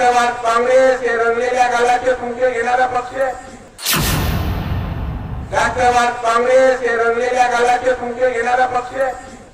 राष्ट्रवाद काँग्रेस हे रंगलेल्या गालाचे फुंके घेणारा पक्ष आहे. राष्ट्रवाद काँग्रेस हे रंगलेल्या गालाचे फुंके घेणारा पक्ष आहे.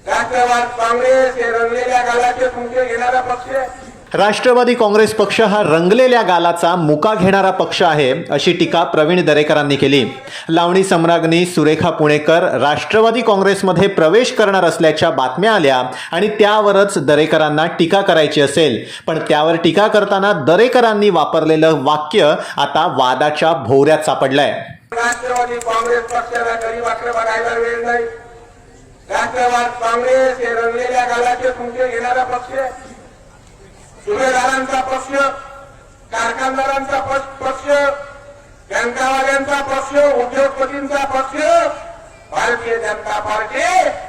राष्ट्रवाद काँग्रेस हे रंगलेल्या गालाचे फुंके घेणारा पक्ष आहे. राष्ट्रवादी काँग्रेस पक्ष हा रंगलेल्या गालाचा मुका घेणारा पक्ष आहे अशी टीका प्रवीण दरेकरांनी केली. लावणी सम्राज्ञी सुरेखा पुणेकर राष्ट्रवादी काँग्रेसमध्ये प्रवेश करणार असल्याच्या बातम्या आल्या आणि त्यावरच दरेकरांना टीका करायची असेल. पण त्यावर टीका करताना दरेकरांनी वापरलेलं वाक्य आता वादाच्या भोवऱ्यात सापडलंय. राष्ट्रवादी काँग्रेस पक्षाला गरीबाकडे बघायला वेळ नाही. राष्ट्रवाद काँग्रेस हे रंगलेल्या गालाचे तुमचे घेणारा पक्ष आहे. सुभेदारांचा पक्ष कारखानदारांचा पक्ष बँकावाल्यांचा पक्ष उद्योगपतींचा पक्ष भारतीय जनता पार्टी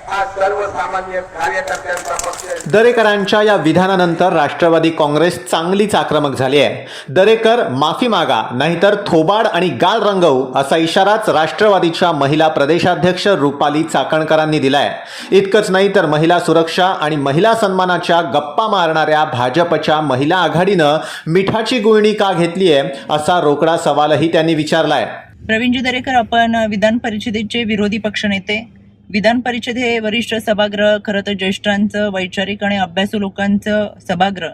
सर्वसामान्य कार्यकर्त्यांचा पक्ष आहे. दरेकरांच्या या विधानानंतर राष्ट्रवादी काँग्रेस चांगलीच आक्रमक झाली आहे. दरेकर माफी मागा नाहीतर थोबाड आणि गाल रंगवू असा इशाराच राष्ट्रवादीच्या महिला प्रदेशाध्यक्ष रुपाली चाकणकरांनी दिलाय. इतकंच नाही तर महिला सुरक्षा आणि महिला सन्मानाच्या गप्पा मारणाऱ्या भाजपच्या महिला आघाडीनं मिठाची गुळणी का घेतलीय असा रोकडा सवालही त्यांनी विचारलाय. प्रवीणजी दरेकर आपण विधान परिषदेचे विरोधी पक्षनेते विधान परिषद हे वरिष्ठ सभागृह खरं तर ज्येष्ठांचं वैचारिक आणि अभ्यासू लोकांचं सभागृह.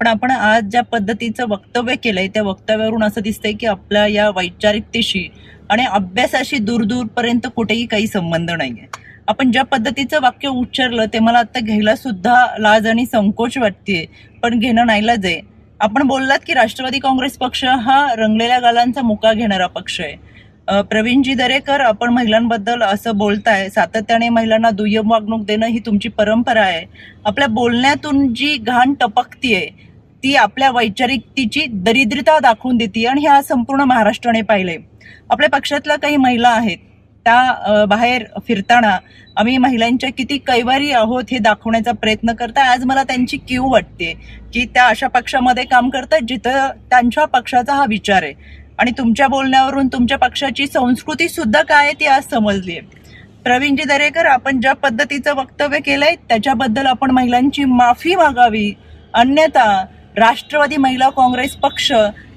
पण आपण आज ज्या पद्धतीचं वक्तव्य केलंय त्या वक्तव्यावरून असं दिसतंय की आपल्या या वैचारिकतेशी आणि अभ्यासाशी दूरदूरपर्यंत कुठेही काही संबंध नाहीये. आपण ज्या पद्धतीचं वाक्य उच्चारलं ते मला आता घ्यायला सुद्धा लाज आणि संकोच वाटतेय पण घेणं नाहीलाच आहे. आपण बोललात की राष्ट्रवादी काँग्रेस पक्ष हा रंगलेल्या गालांचा मुका घेणारा पक्ष आहे. प्रवीणजी दरेकर आपण महिलांबद्दल असं बोलताय सातत्याने महिलांना दुय्यम वागणूक देणं ही तुमची परंपरा आहे. आपल्या बोलण्यातून जी घाण टपकतीये ती आपल्या वैचारिकतेची दरिद्रता दाखवून देते आणि ह्या संपूर्ण महाराष्ट्राने पाहिले आपल्या पक्षातल्या काही महिला आहेत त्या बाहेर फिरताना आम्ही महिलांच्या किती कैवारी आहोत हे दाखवण्याचा प्रयत्न करताय. आज मला त्यांची क्यू वाटते की त्या अशा पक्षामध्ये काम करतात जिथं त्यांच्या पक्षाचा हा विचार आहे. आणि तुमच्या बोलण्यावरून तुमच्या पक्षाची संस्कृती सुद्धा काय आहे ती आज समजली आहे. प्रवीणजी दरेकर आपण ज्या पद्धतीचं वक्तव्य केलंय त्याच्याबद्दल आपण महिलांची माफी मागावी. अन्यथा राष्ट्रवादी महिला काँग्रेस पक्ष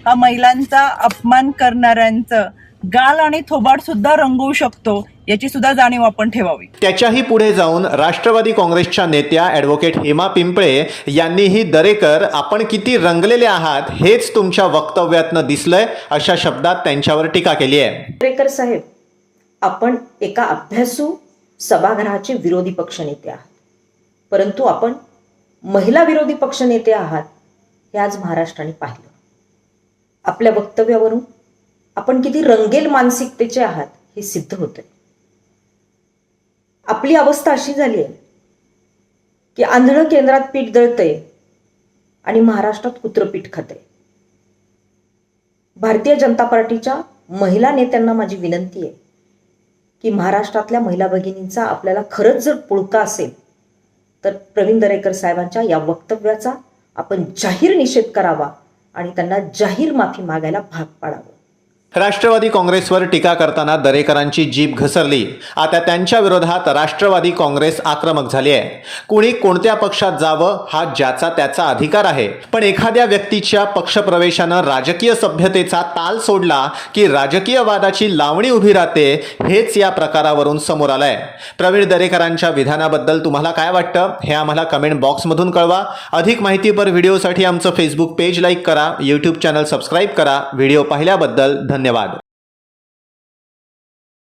हा महिलांचा अपमान करणाऱ्यांचं गाल आणि थोबाड सुद्धा रंगवू शकतो. याची सुद्धा जाणीव आपण ठेवावी. त्याच्याही पुढे जाऊन राष्ट्रवादी काँग्रेसच्या नेत्या ॲडव्होकेट हेमा पिंपळे यांनीही दरेकर आपण किती रंगलेले आहात हेच तुमच्या वक्तव्यातनं दिसलंय अशा शब्दात त्यांच्यावर टीका केली आहे. दरेकर साहेब आपण एका अभ्यासू सभागृहाचे विरोधी पक्षनेते आहात. परंतु आपण महिला विरोधी पक्षनेते आहात हे आज महाराष्ट्राने पाहिलं. आपल्या वक्तव्यावरून आपण किती रंगेल मानसिकतेचे आहात हे सिद्ध होतंय. आपली अवस्था अशी झाली आहे की आंधळं केंद्रात पीठ दळतंय आणि महाराष्ट्रात कुत्रं पीठ खातंय. भारतीय जनता पार्टीच्या महिला नेत्यांना माझी विनंती आहे की महाराष्ट्रातल्या महिला भगिनींचा आपल्याला खरंच जर पुळका असेल तर प्रवीण दरेकर साहेबांच्या या वक्तव्याचा आपण जाहीर निषेध करावा आणि त्यांना जाहीर माफी मागायला भाग पाडावं. राष्ट्रवादी काँग्रेसवर टीका करताना दरेकरांची जीभ घसरली. आता त्यांच्या विरोधात राष्ट्रवादी काँग्रेस आक्रमक झाली आहे. कुणी कोणत्या पक्षात जावं हा ज्याचा त्याचा अधिकार आहे. पण एखाद्या व्यक्तीच्या पक्षप्रवेशानं राजकीय सभ्यतेचा ताल सोडला की राजकीय वादाची लावणी उभी राहते हेच या प्रकारावरून समोर आलंय. प्रवीण दरेकरांच्या विधानाबद्दल तुम्हाला काय वाटतं? हे आम्हाला कमेंट बॉक्समधून कळवा. अधिक माहितीपर व्हिडिओसाठी आमचं फेसबुक पेज लाईक करा यूट्यूब चॅनल सबस्क्राईब करा. व्हिडिओ पाहिल्याबद्दल धन्यवाद.